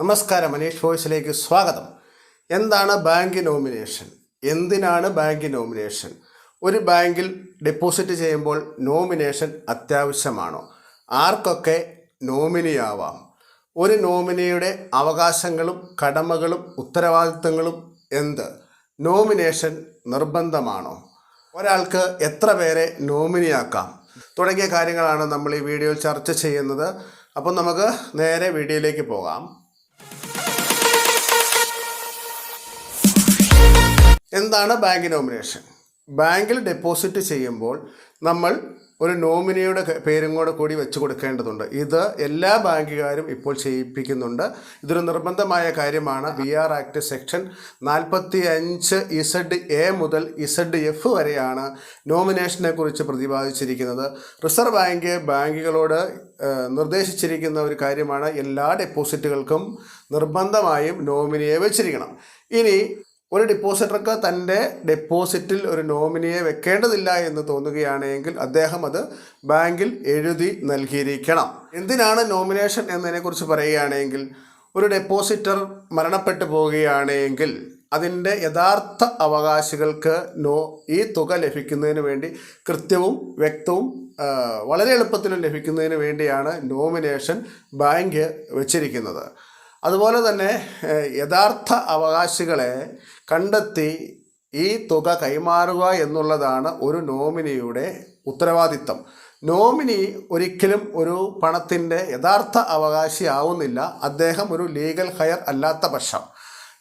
നമസ്കാരം മനീഷ് വോയിസിലേക്ക് സ്വാഗതം. എന്താണ് ബാങ്ക് നോമിനേഷൻ? എന്തിനാണ് ബാങ്ക് നോമിനേഷൻ? ഒരു ബാങ്കിൽ ഡെപ്പോസിറ്റ് ചെയ്യുമ്പോൾ നോമിനേഷൻ അത്യാവശ്യമാണോ? ആർക്കൊക്കെ നോമിനിയാവാം ഒരു നോമിനിയുടെ അവകാശങ്ങളും കടമകളും ഉത്തരവാദിത്തങ്ങളും എന്ത്? നോമിനേഷൻ നിർബന്ധമാണോ? ഒരാൾക്ക് എത്ര പേരെ നോമിനിയാക്കാം? തുടങ്ങിയ കാര്യങ്ങളാണ് നമ്മൾ ഈ വീഡിയോയിൽ ചർച്ച ചെയ്യുന്നത്. അപ്പം നമുക്ക് നേരെ വീഡിയോയിലേക്ക് പോകാം. എന്താണ് ബാങ്ക് നോമിനേഷൻ? ബാങ്കിൽ ഡെപ്പോസിറ്റ് ചെയ്യുമ്പോൾ നമ്മൾ ഒരു നോമിനിയുടെ പേരും കൂടെ കൂടി വെച്ച് കൊടുക്കേണ്ടതുണ്ട്. ഇത് എല്ലാ ബാങ്കുകാരും ഇപ്പോൾ ചെയ്യിപ്പിക്കുന്നുണ്ട്. ഇതൊരു നിർബന്ധമായ കാര്യമാണ്. ബി ആർ ആക്ട് സെക്ഷൻ നാൽപ്പത്തി അഞ്ച് ഇസഡ് എ മുതൽ ഇസഡ് എഫ് വരെയാണ് നോമിനേഷനെ കുറിച്ച് പ്രതിപാദിച്ചിരിക്കുന്നത്. റിസർവ് ബാങ്ക് ബാങ്കുകളോട് നിർദ്ദേശിച്ചിരിക്കുന്ന ഒരു കാര്യമാണ് എല്ലാ ഡെപ്പോസിറ്റുകൾക്കും നിർബന്ധമായും നോമിനിയെ വെച്ചിരിക്കണം. ഇനി ഒരു ഡെപ്പോസിറ്റർക്ക് തന്റെ ഡെപ്പോസിറ്റിൽ ഒരു നോമിനിയെ വെക്കേണ്ടതില്ല എന്ന് തോന്നുകയാണെങ്കിൽ അദ്ദേഹം അത് ബാങ്കിൽ എഴുതി നൽകിയിരിക്കണം. എന്തിനാണ് നോമിനേഷൻ എന്നതിനെക്കുറിച്ച് പറയുകയാണെങ്കിൽ ഒരു ഡെപ്പോസിറ്റർ മരണപ്പെട്ടു പോവുകയാണെങ്കിൽ അതിന്റെ യഥാർത്ഥ അവകാശികൾക്ക് നോ ഈ തുക ലഭിക്കുന്നതിന് വേണ്ടി കൃത്യവും വ്യക്തവും വളരെ എളുപ്പത്തിലും ലഭിക്കുന്നതിന് വേണ്ടിയാണ് നോമിനേഷൻ ബാങ്ക് വെച്ചിരിക്കുന്നത്. അതുപോലെ തന്നെ യഥാർത്ഥ അവകാശികളെ കണ്ടെത്തി ഈ തുക കൈമാറുക എന്നുള്ളതാണ് ഒരു നോമിനിയുടെ ഉത്തരവാദിത്തം. നോമിനി ഒരിക്കലും ഒരു പണത്തിന്റെ യഥാർത്ഥ അവകാശിയാവുന്നില്ല. അദ്ദേഹം ഒരു ലീഗൽ ഹയർ അല്ലാത്ത പക്ഷം.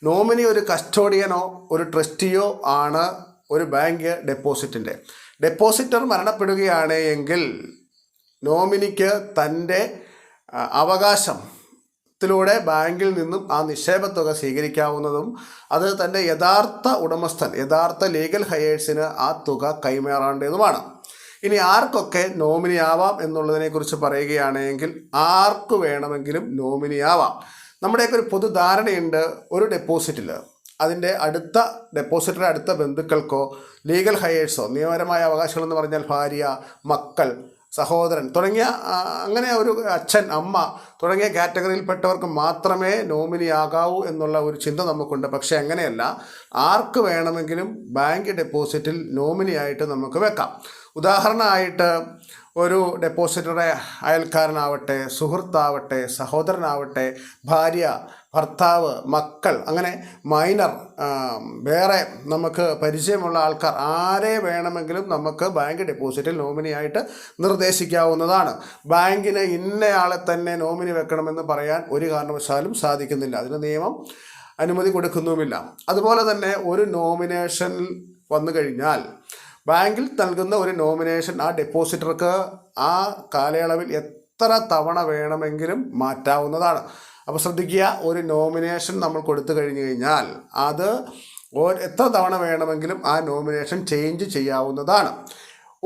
നോമിനി ഒരു കസ്റ്റോഡിയനോ ഒരു ട്രസ്റ്റിയോ ആണ് ഒരു ബാങ്ക് ഡെപ്പോസിറ്റിന്റെ. ഡെപ്പോസിറ്റർ മരണപ്പെടുകയാണ് എങ്കിൽ നോമിനിക്ക് തന്റെ അവകാശം ത്തിലൂടെ ബാങ്കിൽ നിന്നും ആ നിക്ഷേപ തുക സ്വീകരിക്കാവുന്നതും അത് തന്റെ യഥാർത്ഥ ഉടമസ്ഥൻ യഥാർത്ഥ ലീഗൽ ഹയേഴ്സിന് ആ തുക കൈമാറേണ്ടതുമാണ്. ഇനി ആർക്കൊക്കെ നോമിനി ആവാം എന്നുള്ളതിനെക്കുറിച്ച് പറയുകയാണെങ്കിൽ ആർക്ക് വേണമെങ്കിലും നോമിനി ആവാം. നമ്മുടെയൊക്കെ ഒരു പൊതുധാരണയുണ്ട് ഒരു ഡെപ്പോസിറ്റിൽ അതിന്റെ അടുത്ത ഡെപ്പോസിറ്ററുടെ അടുത്ത ബന്ധുക്കൾക്കോ ലീഗൽ ഹയേഴ്സോ നിയമപരമായ അവകാശങ്ങളെന്ന് പറഞ്ഞാൽ ഭാര്യ മക്കൾ സഹോദരൻ. തുടങ്ങിയ അങ്ങനെ ഒരു അച്ഛൻ അമ്മ തുടങ്ങിയ കാറ്റഗറിയിൽപ്പെട്ടവർക്ക് മാത്രമേ നോമിനി ആകാവൂ എന്നുള്ള ഒരു ചിന്ത നമുക്കുണ്ട്. പക്ഷേ അങ്ങനെയല്ല. ആർക്ക് വേണമെങ്കിലും ബാങ്ക് ഡെപ്പോസിറ്റിൽ നോമിനിയായിട്ട് നമുക്ക് വെക്കാം. ഉദാഹരണമായിട്ട് ഒരു ഡെപ്പോസിറ്ററുടെ അയൽക്കാരനാവട്ടെ സുഹൃത്താവട്ടെ സഹോദരനാവട്ടെ ഭാര്യ ഭർത്താവ് മക്കൾ അങ്ങനെ മൈനർ വേറെ നമുക്ക് പരിചയമുള്ള ആൾക്കാർ ആരെ വേണമെങ്കിലും നമുക്ക് ബാങ്ക് ഡെപ്പോസിറ്റിൽ നോമിനിയായിട്ട് നിർദ്ദേശിക്കാവുന്നതാണ്. ബാങ്കിന് ഇന്നയാളെ തന്നെ നോമിനി വെക്കണമെന്ന് പറയാൻ ഒരു കാരണവശാലും സാധിക്കുന്നില്ല. അതിന് നിയമം അനുമതി കൊടുക്കുന്നുമില്ല. അതുപോലെ തന്നെ ഒരു നോമിനേഷൻ വന്നു കഴിഞ്ഞാൽ ബാങ്കിൽ നൽകുന്ന ഒരു നോമിനേഷൻ ആ ഡെപ്പോസിറ്റർക്ക് ആ കാലയളവിൽ എത്ര തവണ വേണമെങ്കിലും മാറ്റാവുന്നതാണ്. അപ്പോൾ ശ്രദ്ധിക്കുക ഒരു നോമിനേഷൻ നമ്മൾ കൊടുത്തു കഴിഞ്ഞു കഴിഞ്ഞാൽ അത് എത്ര തവണ വേണമെങ്കിലും ആ നോമിനേഷൻ ചേഞ്ച് ചെയ്യാവുന്നതാണ്.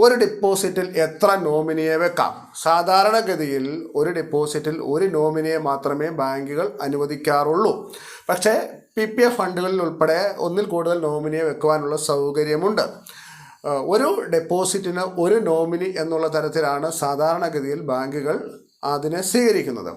ഒരു ഡെപ്പോസിറ്റിൽ എത്ര നോമിനിയെ വെക്കാം? സാധാരണഗതിയിൽ ഒരു ഡെപ്പോസിറ്റിൽ ഒരു നോമിനിയെ മാത്രമേ ബാങ്കുകൾ അനുവദിക്കാറുള്ളൂ. പക്ഷേ പി പി എഫ് ഫണ്ടുകളിൽ ഉൾപ്പെടെ ഒന്നിൽ കൂടുതൽ നോമിനിയെ വെക്കുവാനുള്ള സൗകര്യമുണ്ട്. ഒരു ഡെപ്പോസിറ്റിന് ഒരു നോമിനി എന്നുള്ള തരത്തിലാണ് സാധാരണഗതിയിൽ ബാങ്കുകൾ അതിനെ സ്വീകരിക്കുന്നത്.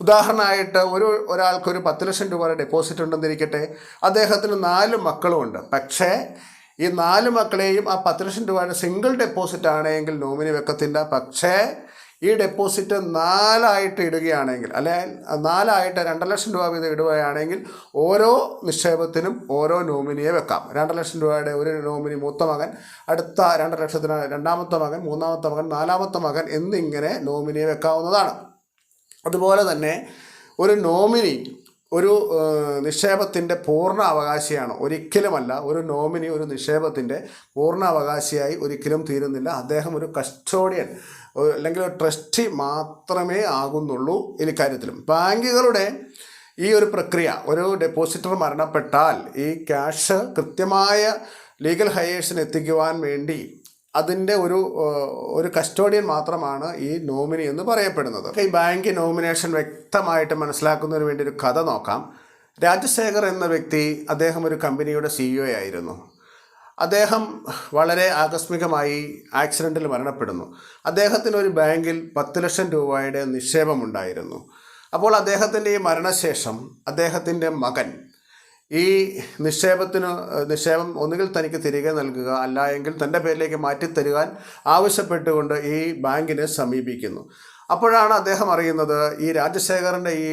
ഉദാഹരണമായിട്ട് ഒരു ഒരാൾക്കൊരു പത്ത് ലക്ഷം രൂപയുടെ ഡെപ്പോസിറ്റ് ഉണ്ടെന്നിരിക്കട്ടെ അദ്ദേഹത്തിന് നാല് മക്കളുമുണ്ട് പക്ഷേ ഈ നാല് മക്കളെയും ആ പത്ത് ലക്ഷം രൂപയുടെ സിംഗിൾ ഡെപ്പോസിറ്റ് ആണെങ്കിൽ നോമിനി വെക്കത്തില്ല. പക്ഷേ ഈ ഡെപ്പോസിറ്റ് നാലായിട്ട് ഇടുകയാണെങ്കിൽ അല്ലെ നാലായിട്ട് രണ്ടര ലക്ഷം രൂപ വീതം ഇടുകയാണെങ്കിൽ ഓരോ നിക്ഷേപത്തിനും ഓരോ നോമിനിയെ വെക്കാം. രണ്ടര ലക്ഷം രൂപയുടെ ഒരു നോമിനി മൂത്ത മകൻ അടുത്ത രണ്ടര ലക്ഷത്തിന് രണ്ടാമത്തെ മകൻ മൂന്നാമത്തെ മകൻ നാലാമത്തെ മകൻ എന്നിങ്ങനെ നോമിനിയെ വെക്കാവുന്നതാണ്. അതുപോലെ തന്നെ ഒരു നോമിനി ഒരു നിക്ഷേപത്തിന്റെ പൂർണ അവകാശിയാണ്. ഒരിക്കലുമല്ല ഒരു നോമിനി ഒരു നിക്ഷേപത്തിന്റെ പൂർണ അവകാശിയായി ഒരിക്കലും തീരുന്നില്ല. അദ്ദേഹം ഒരു കസ്റ്റോഡിയൻ അല്ലെങ്കിൽ ട്രസ്റ്റി മാത്രമേ ആകുന്നുള്ളൂ ഇക്കാര്യത്തിലും ബാങ്കുകളുടെ ഈ ഒരു പ്രക്രിയ ഒരു ഡെപ്പോസിറ്റർ മരണപ്പെട്ടാൽ ഈ ക്യാഷ് കൃത്യമായ ലീഗൽ ഹയേഴ്സിന് എത്തിക്കുവാൻ വേണ്ടി അതിന്റെ ഒരു ഒരു കസ്റ്റോഡിയൻ മാത്രമാണ് ഈ നോമിനി എന്ന് പറയപ്പെടുന്നത്. ഈ ബാങ്ക് നോമിനേഷൻ വ്യക്തമായിട്ട് മനസ്സിലാക്കുന്നതിന് വേണ്ടി ഒരു കഥ നോക്കാം. രാജശേഖർ എന്ന വ്യക്തി അദ്ദേഹം ഒരു കമ്പനിയുടെ സിഇഒ ആയിരുന്നു. അദ്ദേഹം വളരെ ആകസ്മികമായി ആക്സിഡന്റിൽ മരണപ്പെടുന്നു. അദ്ദേഹത്തിന് ഒരു ബാങ്കിൽ പത്ത് ലക്ഷം രൂപയുടെ നിക്ഷേപമുണ്ടായിരുന്നു. അപ്പോൾ അദ്ദേഹത്തിന്റെ ഈ മരണശേഷം അദ്ദേഹത്തിന്റെ മകൻ ഈ നിക്ഷേപത്തിന് നിക്ഷേപം ഒന്നുകിൽ തനിക്ക് തിരികെ നൽകുക അല്ല എങ്കിൽ തന്റെ പേരിലേക്ക് മാറ്റിത്തരുവാൻ ആവശ്യപ്പെട്ടുകൊണ്ട് ഈ ബാങ്കിനെ സമീപിക്കുന്നു. അപ്പോഴാണ് അദ്ദേഹം അറിയുന്നത് ഈ രാജശേഖരന്റെ ഈ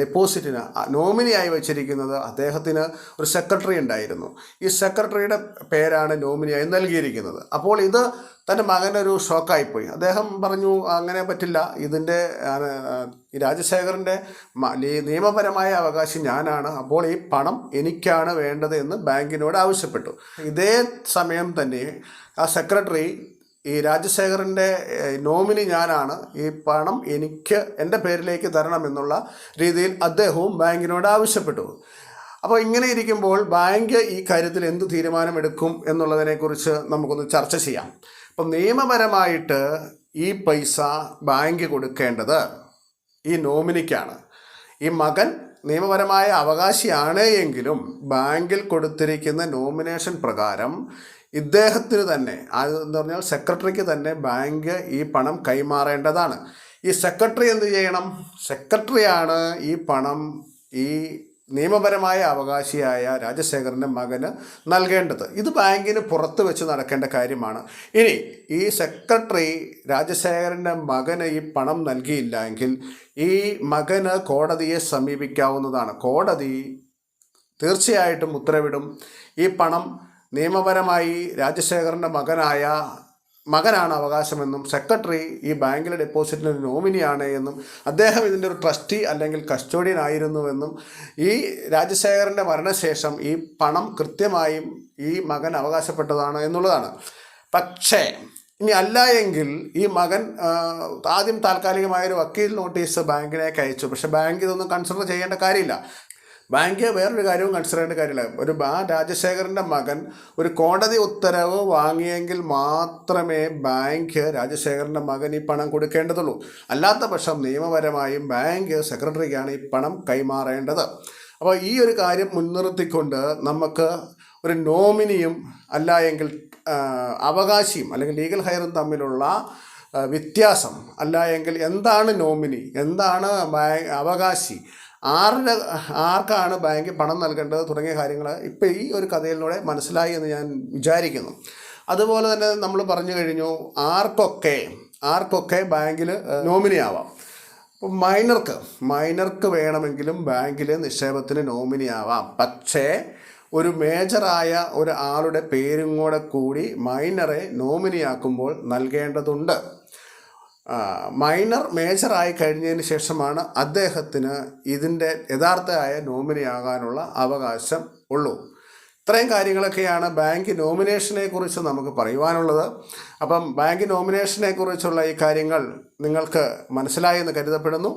ഡെപ്പോസിറ്റിന് നോമിനിയായി വെച്ചിരിക്കുന്നത് അദ്ദേഹത്തിന് ഒരു സെക്രട്ടറി ഉണ്ടായിരുന്നു. ഈ സെക്രട്ടറിയുടെ പേരാണ് നോമിനിയായി നൽകിയിരിക്കുന്നത്. അപ്പോൾ ഇത് തന്റെ മകനൊരു ഷോക്കായിപ്പോയി. അദ്ദേഹം പറഞ്ഞു അങ്ങനെ പറ്റില്ല. ഇതിന്റെ ഈ രാജശേഖരന്റെ നിയമപരമായ അവകാശി ഞാനാണ്. അപ്പോൾ ഈ പണം എനിക്കാണ് വേണ്ടത് എന്ന് ബാങ്കിനോട് ആവശ്യപ്പെട്ടു. ഇതേ സമയം തന്നെ ആ സെക്രട്ടറി ഈ രാജശേഖറിന്റെ നോമിനി ഞാനാണ്. ഈ പണം എനിക്ക് എന്റെ പേരിലേക്ക് തരണമെന്നുള്ള രീതിയിൽ അദ്ദേഹവും ബാങ്കിനോട് ആവശ്യപ്പെട്ടു. അപ്പോൾ ഇങ്ങനെ ഇരിക്കുമ്പോൾ ബാങ്ക് ഈ കാര്യത്തിൽ എന്ത് തീരുമാനമെടുക്കും എന്നുള്ളതിനെക്കുറിച്ച് നമുക്കൊന്ന് ചർച്ച ചെയ്യാം. അപ്പം നിയമപരമായിട്ട് ഈ പൈസ ബാങ്ക് കൊടുക്കേണ്ടത് ഈ നോമിനിക്കാണ്. ഈ മകൻ നിയമപരമായ അവകാശിയാണ് എങ്കിലും ബാങ്കിൽ കൊടുത്തിരിക്കുന്ന നോമിനേഷൻ പ്രകാരം ഇദ്ദേഹത്തിന് തന്നെ അത് എന്ന് പറഞ്ഞാൽ സെക്രട്ടറിക്ക് തന്നെ ബാങ്ക് ഈ പണം കൈമാറേണ്ടതാണ്. ഈ സെക്രട്ടറി എന്ത് ചെയ്യണം? സെക്രട്ടറിയാണ് ഈ പണം ഈ നിയമപരമായ അവകാശിയായ രാജശേഖരന്റെ മകന് നൽകേണ്ടത്. ഇത് ബാങ്കിന് പുറത്ത് വെച്ച് നടക്കേണ്ട കാര്യമാണ്. ഇനി ഈ സെക്രട്ടറി രാജശേഖരന്റെ മകന് ഈ പണം നൽകിയില്ല എങ്കിൽ ഈ മകന് കോടതിയെ സമീപിക്കാവുന്നതാണ്. കോടതി തീർച്ചയായിട്ടും ഉത്തരവിടും. ഈ പണം നിയമപരമായി രാജശേഖരന്റെ മകനായ മകനാണ് അവകാശമെന്നും സെക്രട്ടറി ഈ ബാങ്കിലെ ഡെപ്പോസിറ്റിന്റെ ഒരു നോമിനിയാണ് എന്നും അദ്ദേഹം ഇതിന്റെ ഒരു ട്രസ്റ്റി അല്ലെങ്കിൽ കസ്റ്റോഡിയൻ ആയിരുന്നുവെന്നും ഈ രാജശേഖരന്റെ മരണശേഷം ഈ പണം കൃത്യമായും ഈ മകൻ അവകാശപ്പെട്ടതാണ് എന്നുള്ളതാണ്. പക്ഷേ ഇനി അല്ല എങ്കിൽ ഈ മകൻ ആദ്യം താൽക്കാലികമായ ഒരു വക്കീൽ നോട്ടീസ് ബാങ്കിലേക്ക് അയച്ചു. പക്ഷേ ബാങ്ക് ഇതൊന്നും കൺസിഡർ ചെയ്യേണ്ട കാര്യമില്ല. ബാങ്ക് വേറൊരു കാര്യവും കൺസിഡർ ചെയ്യേണ്ട കാര്യമില്ല. ഒരു ആ രാജശേഖരന്റെ മകൻ ഒരു കോടതി ഉത്തരവ് വാങ്ങിയെങ്കിൽ മാത്രമേ ബാങ്ക് രാജശേഖരന്റെ മകൻ ഈ പണം കൊടുക്കേണ്ടതുള്ളൂ. അല്ലാത്ത പക്ഷം നിയമപരമായും ബാങ്ക് സെക്രട്ടറിക്കാണ് ഈ പണം കൈമാറേണ്ടത്. അപ്പോൾ ഈ ഒരു കാര്യം മുൻനിർത്തിക്കൊണ്ട് നമുക്ക് ഒരു നോമിനിയും അല്ല എങ്കിൽ അവകാശിയും അല്ലെങ്കിൽ ലീഗൽ ഹയറും തമ്മിലുള്ള വ്യത്യാസം അല്ല എങ്കിൽ എന്താണ് നോമിനി? എന്താണ് അവകാശി? ആരുടെ ആർക്കാണ് ബാങ്കിൽ പണം നൽകേണ്ടത് തുടങ്ങിയ കാര്യങ്ങൾ ഇപ്പോൾ ഈ ഒരു കഥയിലൂടെ മനസ്സിലായി എന്ന് ഞാൻ വിചാരിക്കുന്നു. അതുപോലെ തന്നെ നമ്മൾ പറഞ്ഞു കഴിഞ്ഞു ആർക്കൊക്കെ ആർക്കൊക്കെ ബാങ്കിൽ നോമിനി ആവാം. മൈനർക്ക് മൈനർക്ക് വേണമെങ്കിലും ബാങ്കിൽ നിക്ഷേപത്തിന് നോമിനി ആവാം. പക്ഷേ ഒരു മേജറായ ഒരു ആളുടെ പേരും കൂടെ കൂടി മൈനറെ നോമിനിയാക്കുമ്പോൾ നൽകേണ്ടതുണ്ട്. മൈനർ മേജർ ആയി കഴിഞ്ഞതിന് ശേഷമാണ് അദ്ദേഹത്തിന് ഇതിന്റെ യഥാർത്ഥമായ നോമിനിയാകാനുള്ള അവകാശം ഉള്ളൂ. ഇത്രയും കാര്യങ്ങളൊക്കെയാണ് ബാങ്ക് നോമിനേഷനെ കുറിച്ച് നമുക്ക് പറയുവാനുള്ളത്. അപ്പം ബാങ്ക് നോമിനേഷനെ കുറിച്ചുള്ള ഈ കാര്യങ്ങൾ നിങ്ങൾക്ക് മനസ്സിലായി എന്ന് കരുതപ്പെടുന്നു.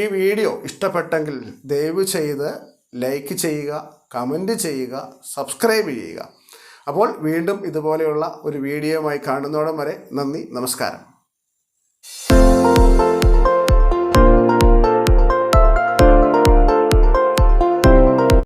ഈ വീഡിയോ ഇഷ്ടപ്പെട്ടെങ്കിൽ ദയവ് ചെയ്ത് ലൈക്ക് ചെയ്യുക കമന്റ് ചെയ്യുക സബ്സ്ക്രൈബ് ചെയ്യുക. അപ്പോൾ വീണ്ടും ഇതുപോലെയുള്ള ഒരു വീഡിയോയുമായി കാണുന്നോടം വരെ നന്ദി നമസ്കാരം.